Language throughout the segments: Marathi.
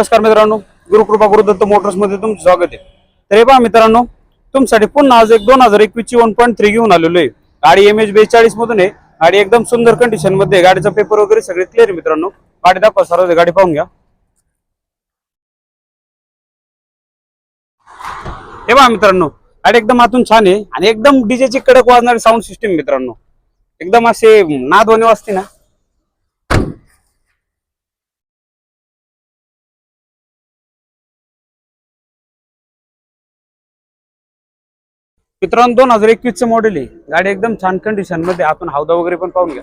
नमस्कार मित्रांनो गुरुकृपा गुरुदत्त मोटर्समध्ये तुमचं स्वागत आहे. तर हे पहा मित्रांनो तुमच्यासाठी पुन्हा आज एक दोन हजार एकवीस ची वन पॉईंट थ्री घेऊन आलेलो आहे. गाडी एम एच बेचाळीस मधून आहे. गाडी एकदम सुंदर कंडिशनमध्ये गाडीचा पेपर वगैरे सगळे क्लिअर आहे मित्रांनो. गाडी दाखवा सर गाडी पाहून घ्या. हे पहा मित्रांनो गाडी एकदम आतून छान आहे आणि एकदम डीजेची कडक वाजणारी साऊंड सिस्टीम मित्रांनो. एकदम असे नादवणी वाजते ना. मित्रांनो दोन हजार एकवीस च मॉडेल आहे. गाडी एकदम छान कंडिशनमध्ये आपण हौदा वगैरे पण पाहून घ्या.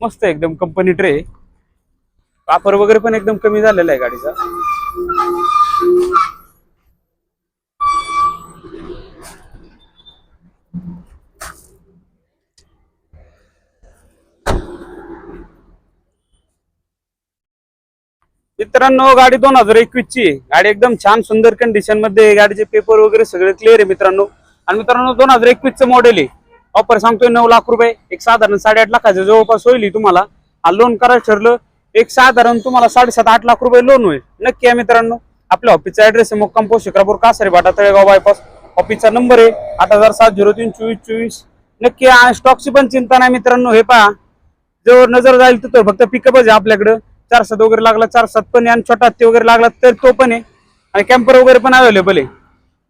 मस्त आहे एकदम कंपनी ट्रे वापर वगैरे पण एकदम कमी झालेला आहे गाडीचा. मित्रांनो गाडी दोन हजार एकवीस ची गाडी एकदम छान सुंदर कंडिशनमध्ये गाडीचे पेपर वगैरे सगळे क्लिअर आहे मित्रांनो. आणि मित्रांनो दोन हजार एकवीसचं मॉडेल आहे. ऑफर सांगतोय नऊ लाख रुपये. एक साधारण साडेआठ लाखाच्या जवळपास होईल तुम्हाला. हा लोन करायचं ठरलं. एक साधारण तुम्हाला साडेसात आठ लाख रुपये लोन होईल. नक्की आहे मित्रांनो. आपल्या ऑफिसचा ऍड्रेस आहे मुक्काम post Shikrapur Kasare Bata Talegaon bypass ऑफिसचा नंबर आहे आठ हजार सात झिरो तीन चोवीस चोवीस. नक्की आणि स्टॉकची पण चिंता नाही मित्रांनो हे पहा. जवळ नजर जाईल तर फक्त पिकअपच आहे आपल्याकडं. चार सात वगैरे लागला चार सात पण आहे आणि छोटा हत्ती वगैरे लागला तर तो पण आहे. आणि कॅम्पर वगैरे पण अवेलेबल आहे.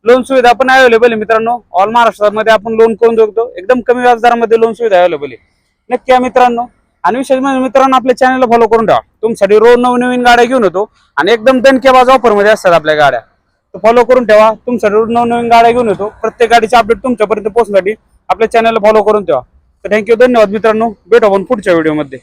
लोन सुविधा पण अवेलेबल आहे मित्रांनो. ऑल महाराष्ट्रामध्ये आपण लोन करून शकतो एकदम कमी व्याजदरामध्ये लोन सुविधा अवेलेबल आहे. नक्की आहे मित्रांनो. आणि विशेष म्हणजे मित्रांनो आपल्या चॅनलला फॉलो करून ठेवा. तुमच्यासाठी रोज नवनवीन गाड्या घेऊन येतो. आणि एकदम दणकेबाज ऑफरमध्ये असतात आपल्या गाड्या. तर फॉलो करून ठेवा. तुमच्यासाठी रोज नवनवीन गाड्या घेऊन येतो. प्रत्येक गाडीचे अपडेट तुमच्यापर्यंत पोहोचण्यासाठी आपल्या चॅनलला फॉलो करून ठेवा. तर थँक्यू धन्यवाद मित्रांनो. भेटू आपण पुढच्या व्हिडिओमध्ये